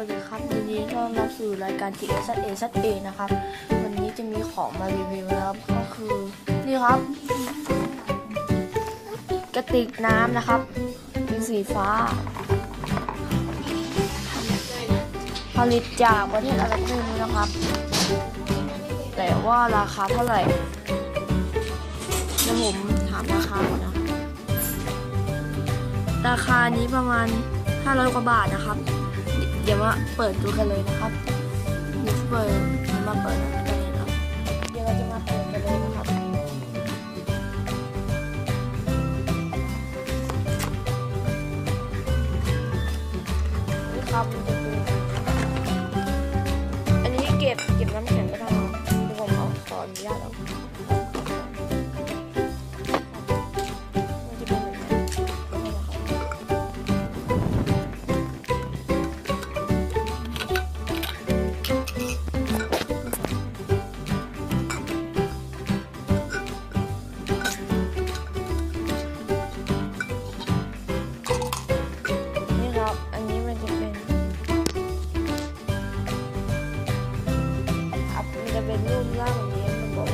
วัสดีครับวันนี้ก็มาสู่รายการ G S A S A นะครับ วันนี้จะมีของมารีวิวนะครับก็คือนี่ครับกระติกน้ำนะครับเป็นสีฟ้า ผลิตจากประเทศอะไรไม่รู้นะครับ แต่ว่าราคาเท่าไหร่เดี๋ยวผมถามราคาก่อนนะครับราคานี้ประมาณ 500 กว่าบาทนะครับ เดี๋ยวมาเปิดดูกันเลยนะครับนิสเปิดมาเปิดกันเลยนะครับ เดี๋ยวเราจะมาเปิดกันเลยนะครับ นี่ครับ จะเป็นรูปร่างแบบนี้มันบอก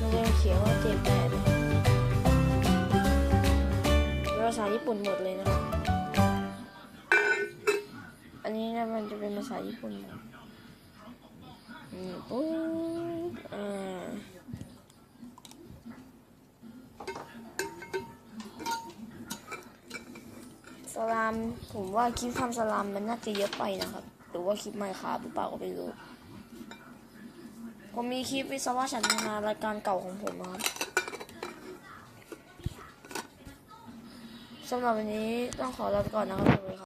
มันจะเขียนว่าเจ็บแปดเป็นภาษาญี่ปุ่นหมดเลยนะครับ อันนี้นะมันจะเป็นภาษาญี่ปุ่นหมดอืมปุ๊บอ่าสลาม ผมว่าคลิปทำสลามมันน่าจะเยอะไปนะครับ หรือว่าคลิปไม่ครับหรือเปล่าก็ไม่รู้ ผมมีคลิปวิศวะฉันทนารายการเก่าของผมครับสำหรับวันนี้ต้องขอลาไปก่อนนะครับสวัสดีครับ